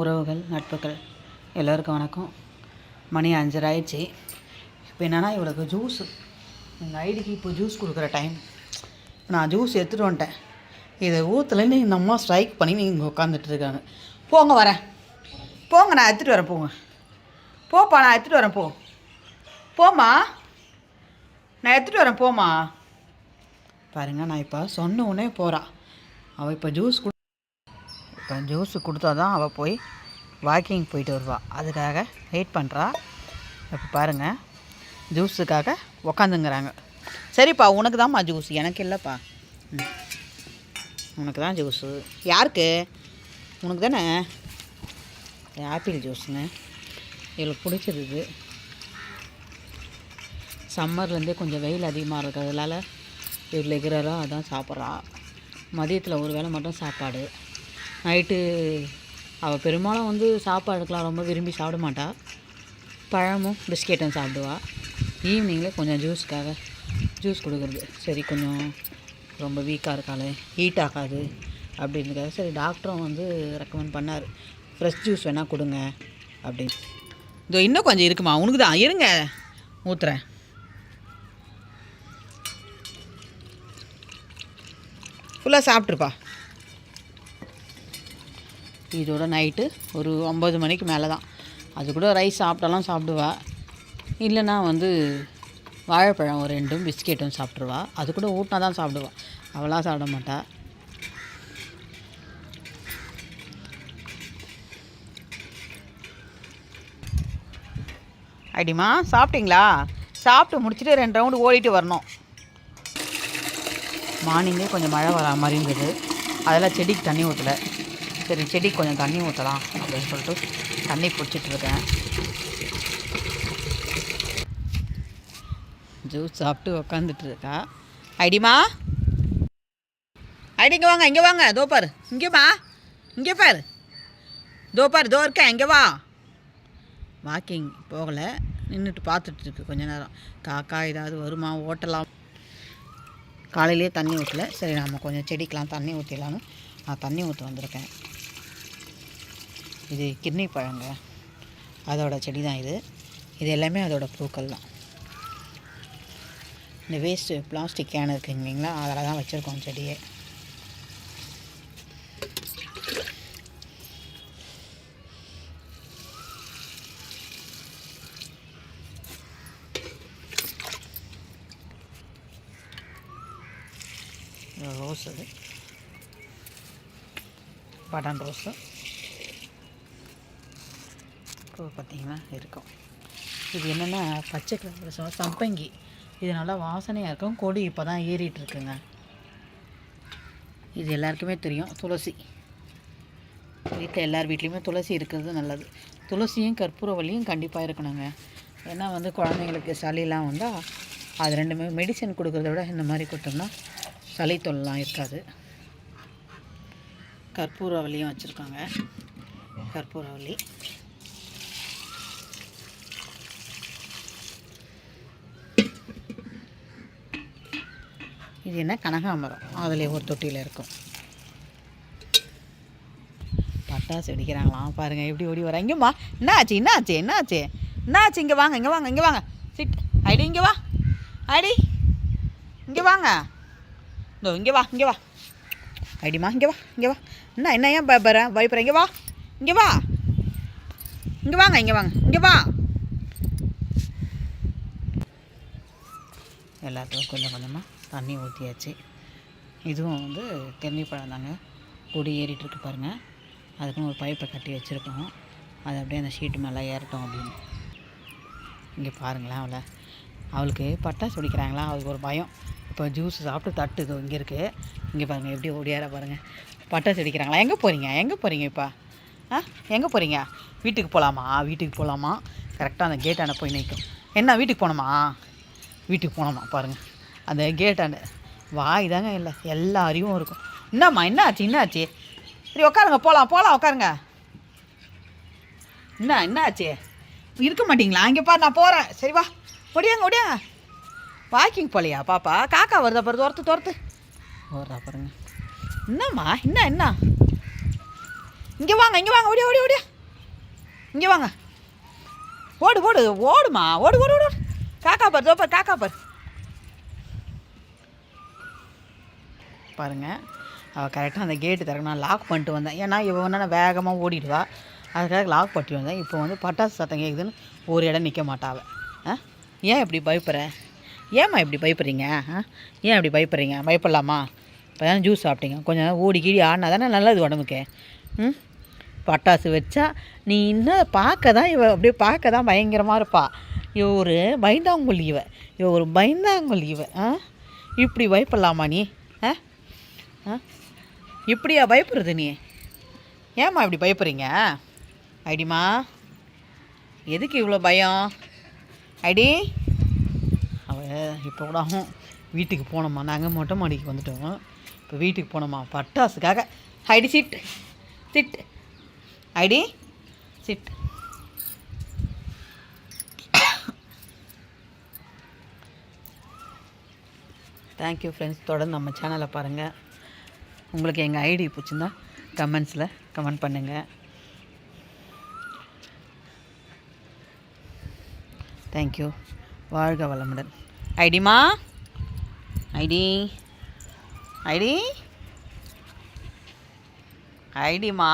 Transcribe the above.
உறவுகள் நட்புகள் எல்லோருக்கும் வணக்கம். மணி அஞ்சரை ஆயிடுச்சு இப்போ என்னென்னா இவளுக்கு ஜூஸ் எங்கள் ஐடிக்கு இப்போ ஜூஸ் கொடுக்குற டைம் நான் ஜூஸ் எடுத்துகிட்டு வந்துட்டேன். இதை ஊற்றுலன்னு இந்த அம்மா ஸ்ட்ரைக் பண்ணி நீங்கள் உட்காந்துட்டு இருக்காங்க. போங்க வரேன். போங்க நான் எடுத்துகிட்டு வரேன் போங்க. போப்பா நான் எடுத்துகிட்டு வரேன் போ. போம்மா. நான் எடுத்துகிட்டு வரேன் போம்மா. பாருங்கள் நான் இப்போ சொன்ன உடனே போகிறா அவள் இப்போ ஜூஸ் இப்போ ஜூஸ் கொடுத்தா தான் அவள் போய் வாக்கிங் போயிட்டு வருவாள் அதுக்காக வெயிட் பண்ணுறா இப்போ பாருங்கள் ஜூஸுக்காக உக்காந்துங்கிறாங்க. சரிப்பா உனக்கு தான்ப்பா ஜூஸ் எனக்கு இல்லைப்பா. ம். உனக்கு தான் ஜூஸு யாருக்கு? உனக்கு தானே? ஆப்பிள் ஜூஸுங்க இவளுக்கு பிடிச்சது இது. சம்மர்லேருந்தே கொஞ்சம் வெயில் அதிகமாக இருக்கிறதுனால இவர் ரெகுலராக அதான் சாப்பிட்றா. மதியத்தில் ஒரு வேளை மட்டும் சாப்பாடு. நைட்டு அவள் பெரும்பாலும் வந்து சாப்பாடுக்கெலாம் ரொம்ப விரும்பி சாப்பிட மாட்டா. பழமும் பிஸ்கெட்டும் சாப்பிடுவா. ஈவினிங்கில் கொஞ்சம் ஜூஸ்க்காக ஜூஸ் கொடுக்குறது. சரி கொஞ்சம் ரொம்ப வீக்காக இருக்காளே ஹீட் ஆகாது அப்படின்றதுக்காக சரி டாக்டரும் வந்து ரெக்கமெண்ட் பண்ணார். ஃப்ரெஷ் ஜூஸ் வேணால் கொடுங்க அப்படின்னு. இதோ இன்னும் கொஞ்சம் இருக்குமா? உனக்கு தான். இருங்க ஊற்றுறேன் ஃபுல்லாக சாப்பிட்ருப்பா இதோட நைட்டு ஒரு ஒம்பது மணிக்கு மேலே தான் அது கூட ரைஸ் சாப்பிட்டாலாம் சாப்பிடுவா. இல்லைன்னா வந்து வாழைப்பழம் ஒரு ரெண்டும் பிஸ்கெட்டும் சாப்பிட்ருவா அது கூட ஊட்டினா தான் சாப்பிடுவா. அவளாக சாப்பிட மாட்டா. அடிமா சாப்பிட்டீங்களா? சாப்பிட்டு முடிச்சுட்டு ரெண்டு ரவுண்டு ஓடிட்டு வரணும். மார்னிங்கே கொஞ்சம் மழை வரா மாதிரி இருந்தது அதெல்லாம் செடிக்கு தண்ணி ஊற்றலை சரி செடி கொஞ்சம் தண்ணி ஊற்றலாம் அப்படின்னு சொல்லிட்டு தண்ணி பிடிச்சிட்டு இருக்கேன். ஜூஸ் சாப்பிட்டு உக்காந்துட்டு இருக்கா. ஐடிமா? ஐடி இங்கே வாங்க இங்கே வாங்க. தோ பாரு. இங்கேம்மா இங்கே பாரு. தோ பாரு தோ இருக்கேன். இங்கே வா. வாக்கிங் போகலை. நின்றுட்டு பார்த்துட்டு இருக்கு கொஞ்ச நேரம். காக்கா ஏதாவது வருமா? ஓட்டலாம். காலையிலே தண்ணி ஊற்றல சரி நம்ம கொஞ்சம் செடிக்கெலாம் தண்ணி ஊற்றிடலான்னு நான் தண்ணி ஊற்ற வந்திருக்கேன். இது கிட்னி பழங்க. அதோட செடி தான் இது. இது எல்லாமே அதோட பூக்கள் தான். இந்த வேஸ்ட்டு பிளாஸ்டிக் கேன் இருக்குங்க இல்லைங்களா அதில் தான் வச்சுருக்கோம் செடியை. ரோஸ் அது. பட்டன் ரோஸு இப்போ பார்த்திங்கன்னா இருக்கும். இது என்னென்னா பச்சை கலர் சம்பங்கி. இது நல்லா வாசனையாக இருக்கும். கொடி இப்போ தான் ஏறிட்டுருக்குங்க. இது எல்லாருக்குமே தெரியும். துளசி. வீட்டில் எல்லார் வீட்லேயுமே துளசி இருக்கிறது நல்லது. துளசியும் கற்பூரவல்லியும் கண்டிப்பாக இருக்கணுங்க. ஏன்னா வந்து குழந்தைங்களுக்கு சளிலாம் வந்தால் அது ரெண்டுமே மெடிசன் கொடுக்குறத விட இந்த மாதிரி கொடுத்தோம்னா சளி தொல்லாம் இருக்காது. கற்பூரவல்லியும் வச்சுருக்காங்க. கற்பூரவல்லி இது என்ன? கனகாமரம் அதில் ஒரு தொட்டியில் இருக்கும். பட்டாசு வெடிக்கிறாங்களாம். பாருங்கள் எப்படி ஓடி வர இங்கேம்மா என்ன ஆச்சு என்னாச்சு? என்னாச்சு? இங்கே வாங்க இங்கே வாங்க இங்கே வாங்க. சிட் ஐடி இங்கே வா. அடி. இங்கே வாங்க. இதோ இங்கே வா இங்கே வா. ஐடிமா இங்கே வா இங்கே வா. என்ன என்ன ஏன் பயப்படுற பயப்படுற? இங்கே வா. இங்கே வா. இங்கே வாங்க இங்கே வாங்க. இங்கே வா. எல்லாத்துக்கும் கொஞ்சம் கொஞ்சமாக தண்ணி ஊற்றியாச்சு இதுவும் வந்து தென்னை பழம் தாங்க. கொடி ஏறிட்டுருக்கு பாருங்கள் அதுக்குன்னு ஒரு பைப்பை கட்டி வச்சுருக்கோம். அது அப்படியே அந்த ஷீட்டு மேலே ஏறட்டும் அப்படின்னு. இங்கே பாருங்களேன் அவளை. அவளுக்கு பட்டாசு வெடிக்கிறாங்களா அவளுக்கு ஒரு பயம். இப்போ ஜூஸ் சாப்பிட்டு தட்டு இது இங்கே இருக்குது இங்கே பாருங்கள் எப்படி ஓடியார பாருங்கள் பட்டாசு வெடிக்கிறாங்களா எங்கே போகிறீங்க எங்கே போகிறீங்க இப்போ? ஆ? எங்கே போகிறீங்க வீட்டுக்கு போகலாமா வீட்டுக்கு போகலாமா கரெக்டாக அந்த கேட்டான போய் நிற்கும் என்ன வீட்டுக்கு போகணுமா? வீட்டுக்கு போனோமா பாருங்கள் அந்த கேட்டாண்ட வாய் தாங்க இல்லை எல்லா அறிவும் இருக்கும். என்னம்மா என்னாச்சு என்னாச்சு? என்ன ஆச்சு சரி உட்காருங்க போகலாம் போகலாம் உட்காருங்க என்ன என்ன ஆச்சு இருக்க மாட்டீங்களா? இங்கே பாரு நான் போகிறேன் சரி வா. ஒடியாங்க ஒடியாங்க வாக்கிங் போகலையா பாப்பா? காக்கா வருதா பாரு துரத்து துரத்து. வருதா பாருங்க. என்னம்மா என்ன என்ன? இங்கே வாங்க இங்கே வாங்க ஓடியா ஓடி ஓடியா. இங்கே வாங்க. ஓடு ஓடு ஓடுமா ஓடு ஓடு ஓடு காக்கா பாரு தோப்பார் காக்கா பார். பாருங்க. அவள் கரெக்டாக அந்த கேட்டு திறக்க நான் லாக் பண்ணிட்டு வந்தேன். ஏன்னா இவன் நான் வேகமாக ஓடிடுவா. அதுக்காக லாக் பண்ணிட்டு வந்தேன். இப்போ வந்து பட்டாசு சத்தம் கேட்குதுன்னு ஒரு இடம் நிற்க மாட்டாவ ஆ? ஏன் இப்படி பயப்படுற ஏம்மா இப்படி பயப்படுறீங்க ஆ? ஏன் இப்படி பயப்படுறீங்க பயப்படலாமா? இப்போ தானே ஜூஸ் சாப்பிட்டீங்க. கொஞ்சம் ஓடி கீடி ஆடினா தானே நல்லது உடம்புக்கு. ம்? பட்டாசு வச்சா நீ இன்னும் பார்க்க தான் இவ அப்படியே பார்க்க தான் பயங்கரமாக இருப்பா. இவ ஒரு பயந்தாங்குழி இவ. இவ ஒரு பயந்தாங்குழி இவ. ஆ? இப்படி பயப்படலாமா நீ? இப்படியா பயப்படுறது நீ? ஏம்மா இப்படி பயப்படுறீங்க? ஐடிமா எதுக்கு இவ்வளோ பயம்? ஐடி அவ இப்போ கூட ஆகும் வீட்டுக்கு போனோம்மா நாங்கள் மொட்டை மாடிக்கு வந்துட்டோம். இப்போ வீட்டுக்கு போனோம்மா பட்டாசுக்காக. ஐடி சிட் சிட் ஐடி சிட் தேங்க்யூ ஃப்ரெண்ட்ஸ் தொடர்ந்து நம்ம சேனலை பாருங்கள் உங்களுக்கு எங்கள் ஐடி பிடிச்சிருந்தா கமெண்ட்ஸில் கமெண்ட் பண்ணுங்கள் தேங்க்யூ வாழ்க வளமுடன். ஐடிமா ஐடி ஐடி ஐடிமா